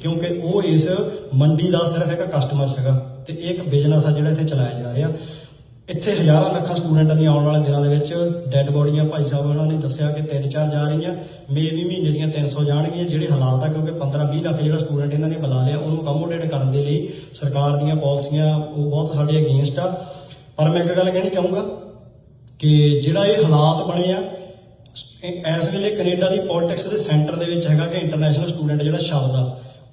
ਕਿਉਂਕਿ ਉਹ ਇਸ ਮੰਡੀ ਦਾ ਸਿਰਫ ਇੱਕ ਕਸਟਮਰ ਸੀਗਾ ਤੇ ਇਹ ਇੱਕ ਬਿਜ਼ਨਸ ਆ ਜਿਹੜਾ ਇੱਥੇ ਚਲਾਇਆ ਜਾ ਰਿਹਾ। ਇੱਥੇ ਹਜ਼ਾਰਾਂ ਲੱਖਾਂ ਸਟੂਡੈਂਟਾਂ ਦੀਆਂ ਆਉਣ ਵਾਲੇ ਦਿਨਾਂ ਦੇ ਵਿੱਚ ਡੈੱਡ ਬੋਡੀਆਂ ਭਾਈ ਸਾਹਿਬ ਉਹਨਾਂ ਨੇ ਦੱਸਿਆ ਕਿ ਤਿੰਨ ਚਾਰ ਜਾ ਰਹੀਆਂ। ਮੇ ਵੀ ਮਹੀਨੇ ਦੀਆਂ 300 ਜਾਣਗੀਆਂ। ਜਿਹੜੇ ਹਾਲਾਤ ਆ, ਕਿਉਂਕਿ 15 20 ਲੱਖ ਜਿਹੜਾ ਸਟੂਡੈਂਟ ਇਹਨਾਂ ਨੇ ਬੁਲਾ ਲਿਆ, ਉਹਨੂੰ ਅਕੋਮੋਡੇਟ ਕਰਨ ਦੇ ਲਈ ਸਰਕਾਰ ਦੀਆਂ ਪਾਲਿਸੀਆਂ ਉਹ ਬਹੁਤ ਸਾਡੇ ਅਗੇਂਸਟ ਆ। ਪਰ ਮੈਂ ਇੱਕ ਗੱਲ ਕਹਿਣੀ ਚਾਹੂੰਗਾ ਕਿ ਜਿਹੜਾ ਇਹ ਹਾਲਾਤ ਬਣੇ ਆ, ਇਸ ਵੇਲੇ ਕੈਨੇਡਾ ਦੀ ਪੋਲਿਟਿਕਸ ਦੇ ਸੈਂਟਰ ਦੇ ਵਿੱਚ ਹੈਗਾ ਕਿ ਇੰਟਰਨੈਸ਼ਨਲ ਸਟੂਡੈਂਟ ਜਿਹੜਾ ਸ਼ਬਦ ਆ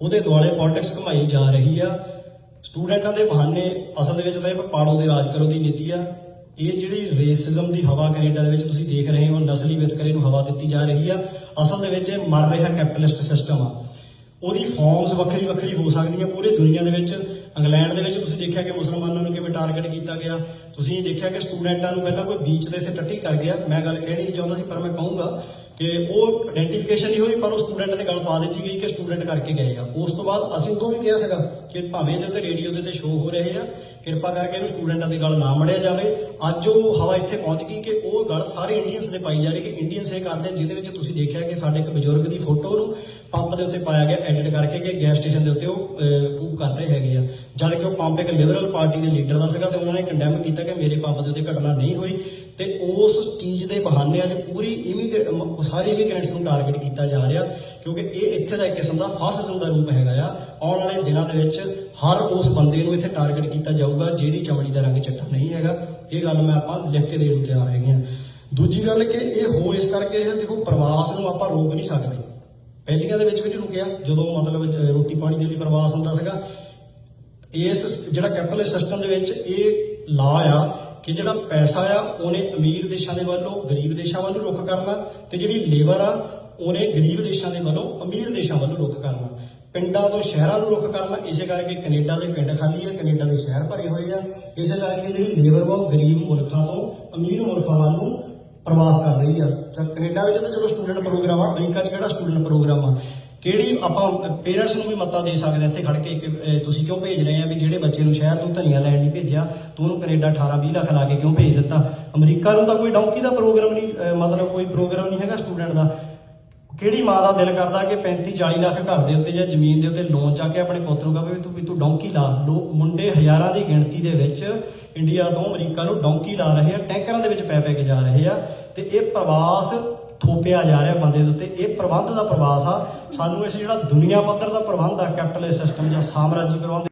ਉਹਦੇ ਦੁਆਲੇ ਪੋਲਿਟਿਕਸ ਘਮਾਈ ਜਾ ਰਹੀ ਆ। ਸਟੂਡੈਂਟਾਂ ਦੇ ਬਹਾਨੇ ਅਸਲ ਦੇ ਵਿੱਚ ਤਾਂ ਇਹ ਪਾੜੋ ਦੇ ਰਾਜ ਕਰੋ ਦੀ ਨੀਤੀ ਆ। ਇਹ ਜਿਹੜੀ ਰੇਸਿਜ਼ਮ ਦੀ ਹਵਾ ਕੈਨੇਡਾ ਦੇ ਵਿੱਚ ਤੁਸੀਂ ਦੇਖ ਰਹੇ ਹੋ, ਨਸਲੀ ਵਿਤਕਰੇ ਨੂੰ ਹਵਾ ਦਿੱਤੀ ਜਾ ਰਹੀ ਆ। ਅਸਲ ਦੇ ਵਿੱਚ ਇਹ ਮਰ ਰਿਹਾ ਕੈਪੀਟਲਿਸਟ ਸਿਸਟਮ ਆ। ਉਹਦੀ ਫਾਰਮਸ ਵੱਖਰੀ ਵੱਖਰੀ ਹੋ ਸਕਦੀਆਂ ਪੂਰੀ ਦੁਨੀਆ ਦੇ ਵਿੱਚ। ਇੰਗਲੈਂਡ ਦੇ ਵਿੱਚ ਤੁਸੀਂ ਦੇਖਿਆ ਕਿ ਮੁਸਲਮਾਨਾਂ ਨੂੰ ਕਿਵੇਂ ਟਾਰਗੇਟ ਕੀਤਾ ਗਿਆ। ਤੁਸੀਂ ਦੇਖਿਆ ਕਿ ਸਟੂਡੈਂਟਾਂ ਨੂੰ ਪਹਿਲਾਂ ਕੋਈ ਬੀਚ ਦੇ ਇੱਥੇ ਟੱਟੀ ਕਰ ਗਿਆ। ਮੈਂ ਗੱਲ ਕਹਿਣੀ ਨਹੀਂ ਚਾਹੁੰਦਾ ਸੀ, ਪਰ ਮੈਂ ਕਹੂੰਗਾ ਕਿ ਉਹ ਆਇਡੈਂਟੀਫਿਕੇਸ਼ਨ ਨਹੀਂ ਹੋਈ, ਪਰ ਉਹ ਸਟੂਡੈਂਟ ਦੇ ਗੱਲ ਪਾ ਦਿੱਤੀ ਗਈ ਕਿ ਸਟੂਡੈਂਟ ਕਰਕੇ ਗਏ ਆ। ਉਸ ਤੋਂ ਬਾਅਦ ਅਸੀਂ ਉਦੋਂ ਵੀ ਕਿਹਾ ਸੀਗਾ ਕਿ ਭਾਵੇਂ ਇਹਦੇ ਉੱਤੇ ਰੇਡੀਓ ਦੇ ਉੱਤੇ ਸ਼ੋਅ ਹੋ ਰਹੇ ਆ, ਕਿਰਪਾ ਕਰਕੇ ਇਹਨੂੰ ਸਟੂਡੈਂਟਾਂ ਦੇ ਗੱਲ ਨਾ ਮੜਿਆ ਜਾਵੇ। ਅੱਜ ਉਹ ਹਵਾ ਇੱਥੇ ਪਹੁੰਚ ਗਈ ਕਿ ਉਹ ਗੱਲ ਸਾਰੇ ਇੰਡੀਅਨਸ ਦੇ ਪਾਈ ਜਾ ਰਹੀ ਕਿ ਇੰਡੀਅਨਸ ਇਹ ਕਰਦੇ ਜਿਹਦੇ ਵਿੱਚ ਤੁਸੀਂ ਦੇਖਿਆ ਕਿ ਸਾਡੇ ਇੱਕ ਬਜ਼ੁਰਗ ਦੀ ਫੋਟੋ ਨੂੰ ਪੰਪ ਦੇ ਉੱਤੇ ਪਾਇਆ ਗਿਆ ਐਡਿਟ ਕਰਕੇ ਕਿ ਗੈਸ ਸਟੇਸ਼ਨ ਦੇ ਉੱਤੇ ਉਹ ਕੂਪ ਕਰ ਰਹੇ ਹੈਗੇ ਆ। ਜਦ ਕਿ ਉਹ ਪੰਪ ਇੱਕ ਲਿਬਰਲ ਪਾਰਟੀ ਦੇ ਲੀਡਰ ਦਾ ਸੀਗਾ ਤੇ ਉਹਨਾਂ ਨੇ ਕੰਡੈਮ ਕੀਤਾ ਕਿ ਮੇਰੇ ਪੰਪ ਦੇ ਉੱਤੇ ਘਟਨਾ ਨਹੀਂ ਹੋਈ। ਤੇ ਉਸ ਚੀਜ਼ ਦੇ ਬਹਾਨੇ ਅੱਜ ਪੂਰੀ ਇਮੀਗ੍ਰੇਟ ਸਾਰੇ ਇਮੀਗ੍ਰੈਂਟਸ ਨੂੰ ਟਾਰਗੇਟ ਕੀਤਾ ਜਾ ਰਿਹਾ, ਕਿਉਂਕਿ ਇਹ ਇੱਥੇ ਦਾ ਇੱਕ ਕਿਸਮ ਦਾ ਫਾਸਿਜ਼ਮ ਦਾ ਰੂਪ ਹੈਗਾ ਆ। ਆਉਣ ਵਾਲੇ ਦਿਨਾਂ ਦੇ ਵਿੱਚ ਹਰ ਉਸ ਬੰਦੇ ਨੂੰ ਇੱਥੇ ਟਾਰਗੇਟ ਕੀਤਾ ਜਾਊਗਾ, ਜਿਹਦੀ ਚਮੜੀ ਦਾ ਰੰਗ ਚਿੱਟਾ ਨਹੀਂ ਹੈਗਾ। ਇਹ ਗੱਲ ਮੈਂ ਆਪਾਂ ਲਿਖ ਕੇ ਦੇਣ ਨੂੰ ਤਿਆਰ ਹੈਗੇ ਆ ਦੂਜੀ ਗੱਲ ਕਿ ਇਹ ਹੋ ਇਸ ਕਰਕੇ ਰਿਹਾ, ਦੇਖੋ ਪ੍ਰਵਾਸ ਨੂੰ ਆਪਾਂ ਰੋਕ ਨਹੀਂ ਸਕਦੇ। ਪਹਿਲੀਆਂ ਦੇ ਵਿੱਚ ਵੀ ਨਹੀਂ ਰੁਕਿਆ, ਜਦੋਂ ਮਤਲਬ ਰੋਟੀ ਪਾਣੀ ਦੇ ਲਈ ਪ੍ਰਵਾਸ ਹੁੰਦਾ ਸੀਗਾ। ਇਸ ਜਿਹੜਾ ਕੈਪੀਟਲਿਸਟ ਸਿਸਟਮ ਦੇ ਵਿੱਚ ਇਹ ਲਾ ਆ ਕਿ ਜਿਹੜਾ ਪੈਸਾ ਆ, ਉਹਨੇ ਅਮੀਰ ਦੇਸ਼ਾਂ ਦੇ ਵੱਲੋਂ, ਗਰੀਬ ਦੇਸ਼ਾਂ ਵੱਲੋਂ ਰੁਖ ਕਰਨਾ ਤੇ ਜਿਹੜੀ ਲੇਬਰ ਆ, ਉਹਨੇ ਗਰੀਬ ਦੇਸ਼ਾਂ ਦੇ ਵੱਲੋਂ ਅਮੀਰ ਦੇਸ਼ਾਂ ਵੱਲੋਂ ਰੁਖ ਕਰਨਾ। ਪਿੰਡਾਂ ਤੋਂ ਸ਼ਹਿਰਾਂ ਨੂੰ ਰੁਖ ਕਰਨਾ, ਇਸੇ ਕਰਕੇ ਕੈਨੇਡਾ ਦੇ ਪਿੰਡ ਖਾਲੀ ਆ, ਕੈਨੇਡਾ ਦੇ ਸ਼ਹਿਰ ਭਰੇ ਹੋਏ ਆ। ਇਸੇ ਕਰਕੇ ਜਿਹੜੀ ਲੇਬਰ ਵਾ, ਉਹ ਗਰੀਬ ਮੁਲਕਾਂ ਤੋਂ ਅਮੀਰ ਮੁਲਕਾਂ ਵੱਲ ਨੂੰ ਪ੍ਰਵਾਸ ਕਰ ਰਹੀ ਆ। ਤਾਂ ਕੈਨੇਡਾ ਵਿੱਚ ਤਾਂ ਚਲੋ ਸਟੂਡੈਂਟ ਪ੍ਰੋਗਰਾਮ ਆ, ਅਮਰੀਕਾ 'ਚ ਕਿਹੜਾ ਸਟੂਡੈਂਟ ਪ੍ਰੋਗਰਾਮ ਆ? ਕਿਹੜੀ ਆਪਾਂ ਪੇਰੈਂਟਸ ਨੂੰ ਵੀ ਮੱਤਾ ਦੇ ਸਕਦੇ ਹਾਂ ਇੱਥੇ ਖੜ ਕੇ ਕਿ ਤੁਸੀਂ ਕਿਉਂ ਭੇਜ ਰਹੇ ਆ ਵੀ ਜਿਹੜੇ ਬੱਚੇ ਨੂੰ ਸ਼ਹਿਰ ਤੋਂ ਧਨੀਆ ਲੈਣ ਨਹੀਂ ਭੇਜਿਆ, ਤੂੰ ਉਹਨੂੰ ਕੈਨੇਡਾ 18 20 ਲੱਖ ਲਾ ਕੇ ਕਿਉਂ ਭੇਜ ਦਿੱਤਾ? ਅਮਰੀਕਾ ਨੂੰ ਤਾਂ ਕੋਈ ਡੌਂਕੀ ਦਾ ਪ੍ਰੋਗਰਾਮ ਨਹੀਂ ਮਤਲਬ ਕੋਈ ਪ੍ਰੋਗਰਾਮ ਨਹੀਂ ਹੈਗਾ ਸਟੂਡੈਂਟ ਦਾ। ਕਿਹੜੀ ਮਾਂ ਦਾ ਦਿਲ ਕਰਦਾ ਕਿ 35 40 ਲੱਖ ਘਰ ਦੇ ਉੱਤੇ ਜਾਂ ਜ਼ਮੀਨ ਦੇ ਉੱਤੇ ਲੋਨ ਚੱਕ ਕੇ ਆਪਣੇ ਪੁੱਤ ਨੂੰ ਕਹੇ ਵੀ ਤੂੰ ਵੀ ਤੂੰ ਡੌਂਕੀ ਲਾ। ਲੋ, ਮੁੰਡੇ ਹਜ਼ਾਰਾਂ ਦੀ ਗਿਣਤੀ ਦੇ ਵਿੱਚ ਇੰਡੀਆ ਤੋਂ ਅਮਰੀਕਾ ਨੂੰ ਡੌਂਕੀ ਲਾ ਰਹੇ ਆ, ਟੈਂਕਰਾਂ ਦੇ ਵਿੱਚ ਪੈ ਪੈ ਕੇ ਜਾ ਰਹੇ ਆ। ਤੇ ਇਹ ਪ੍ਰਵਾਸ ਥੋਪਿਆ ਜਾ ਰਿਹਾ ਬੰਦੇ ਦੇ ਉੱਤੇ। ਇਹ ਪ੍ਰਬੰਧ ਦਾ ਪ੍ਰਵਾਸ ਆ। ਸਾਨੂੰ ਇਸ ਜਿਹੜਾ ਦੁਨੀਆ ਪੱਧਰ ਦਾ ਪ੍ਰਬੰਧ ਆ ਕੈਪੀਟਲਿਸਟ ਸਿਸਟਮ ਜਾਂ ਸਾਮਰਾਜੀ ਪ੍ਰਬੰਧ